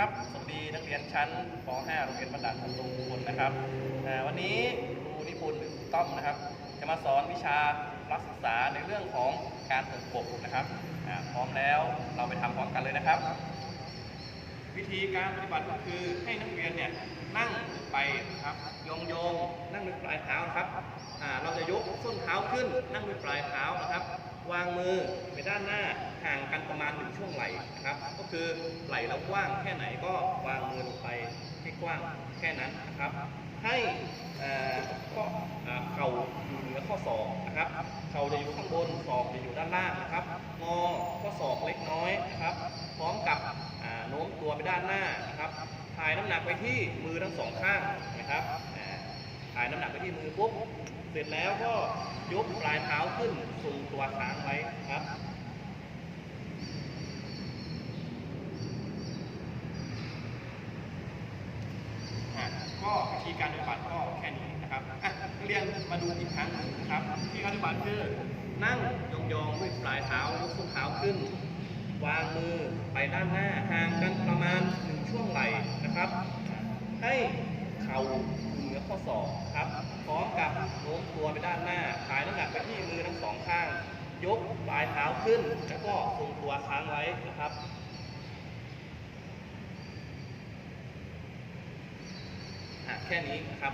ครับ สวัสดีนักเรียนชั้นป .5 โรงเรียนบรรดาลพันธุกคนนะครับ วันนี้ครูนิพนธ์หรือครูต้อมนะครับ จะมาสอนวิชารักศึกษาในเรื่องของการปลูกกบนะครับพร้อมแล้วเราไปทำพร้อมกันเลยนะครับ วิธีการปฏิบัติก็คือให้นักเรียนเนี่ยายเท้านะครับเราจะยกส้นเท้าขึ้นนั่งด้วยปลายเท้านะครับ วางมือไปด้านหน้าห่างกันประมาณหนึ่งช่วงไหล่นะครับ ก็คือไหล่เรากว้างแค่ไหนก็วางมือลงไปให้กว้างแค่นั้นนะครับ ให้เข้ออ่าเข่าอยู่เหนือข้อศอกนะครับ เข่าจะอยู่ข้างบนศอกจะอยู่ด้านล่างนะครับ งอข้อศอกเล็กน้อยนะครับ พร้อมกับโน้มตัวไปด้านหน้านะครับถ่ายน้ำหนักไปที่มือทั้งสองข้างนะครับอ่าถ่ายน้ำหนักไป ที่มือปุ๊บเสร็จแล้วก็ยกปลายเท้าขึ้นทรงตัวค้างไว้ครับก็วิธีการปฏิบัติก็แค่นี้นะครับอะเรียนมาดูอีกครั้งหนึ่งนะครับที่การปฏิบัติคือนั่งยองๆด้วยปลายเท้ายกส้นเท้าขึ้น วางมือไปด้านหน้าห่างกันประมาณหนึ่งช่วงไหล่นะครับ ให้เข่าเหนือข้อศอก โน้มตัวไปด้านหน้าถ่ายน้ำหนักไปที่มือทั้งสองข้าง ยกปลายเท้าขึ้น แล้วก็ทรงตัวค้างไว้นะครับแค่นี้นะครับ